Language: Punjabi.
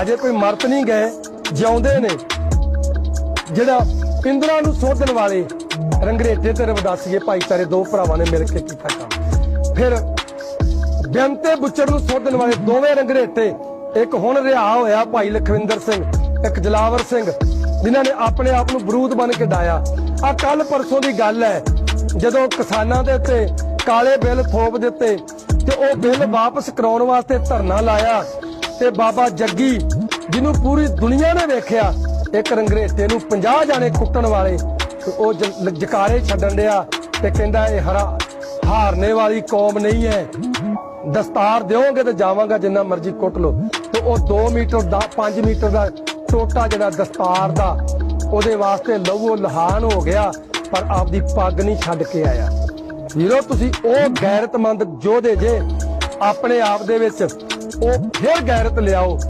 ਹਜੇ ਕੋਈ ਮਰਤ ਨਹੀਂ ਗਏ, ਜਿਉਂਦੇ ਨੇ। ਜਿਹੜਾ ਪਿੰਦਰਾ ਨੂੰ ਸੋਧਣ ਵਾਲੇ ਰੰਗਰੇਟੇ ਤੇ ਰਵਦਾਸੀਏ ਭਾਈਚਾਰੇ ਦੋ ਭਰਾਵਾਂ ਨੇ ਮਿਲ ਕੇ ਕੀਤਾ ਕੰਮ। ਫਿਰ ਬੇਅੰਤੇ ਬੁੱਚੜ ਨੂੰ ਸੋਧਣ ਵਾਲੇ ਦੋਵੇਂ ਰੰਗਰੇਟੇ, ਇੱਕ ਹੁਣ ਰਿਹਾ ਹੋਇਆ ਭਾਈ ਲਖਵਿੰਦਰ ਸਿੰਘ, ਇੱਕ ਜਲਾਵਰ ਸਿੰਘ, ਜਿਨ੍ਹਾਂ ਨੇ ਆਪਣੇ ਆਪ ਨੂੰ ਬਰੂਦ ਬਣ ਕੇ ਡਾਇਆ। ਆ ਕੱਲ ਪਰਸੋਂ ਦੀ ਗੱਲ ਹੈ, ਜਦੋਂ ਕਿਸਾਨਾਂ ਦੇ ਉੱਤੇ ਕਾਲੇ ਬਿੱਲ ਥੋਪ ਦਿੱਤੇ ਤੇ ਉਹ ਬਿੱਲ ਵਾਪਸ ਕਰਾਉਣ ਵਾਸਤੇ ਧਰਨਾ ਲਾਇਆ ਤੇ ਬਾਬਾ ਜੱਗੀ ਜਿਹਨੂੰ ਪੂਰੀ ਦੁਨੀਆ ਨੇ ਵੇਖਿਆ, ਇੱਕ ਰੰਗਰੇਟੇ ਨੂੰ 50 ਜਾਣੇ ਕੁੱਟਣ ਵਾਲੇ ਉਹ ਜਕਾਰੇ ਛੱਡਣ ਡਿਆ ਤੇ ਕਹਿੰਦਾ ਇਹ ਹਰਾ, ਹਾਰਨੇ ਵਾਲੀ ਕੌਮ ਨਹੀਂ ਹੈ। ਦਸਤਾਰ ਦਿਓਗੇ ਤੇ ਜਾਵਾਂਗਾ ਜਿੰਨਾ ਮਰਜ਼ੀ ਕੁੱਟ ਲੋ ਤੇ ਉਹ 2 ਮੀਟਰ ਦਾ 5 ਮੀਟਰ ਦਾ ਟੋਟਾ ਜਿਹੜਾ ਦਸਤਾਰ ਦਾ, ਉਹਦੇ ਵਾਸਤੇ ਲਹੂ ਲਹਾਨ ਹੋ ਗਿਆ, ਪਰ ਆਪਦੀ ਪੱਗ ਨਹੀਂ ਛੱਡ ਕੇ ਆਇਆ। ਵੀਰੋ, ਤੁਸੀਂ ਉਹ ਗੈਰਤਮੰਦ ਯੋਧੇ ਜੇ, ਆਪਣੇ ਆਪ ਦੇ ਵਿੱਚ ਉਹ ਫਿਰ ਗੈਰਤ ਲਿਆਓ।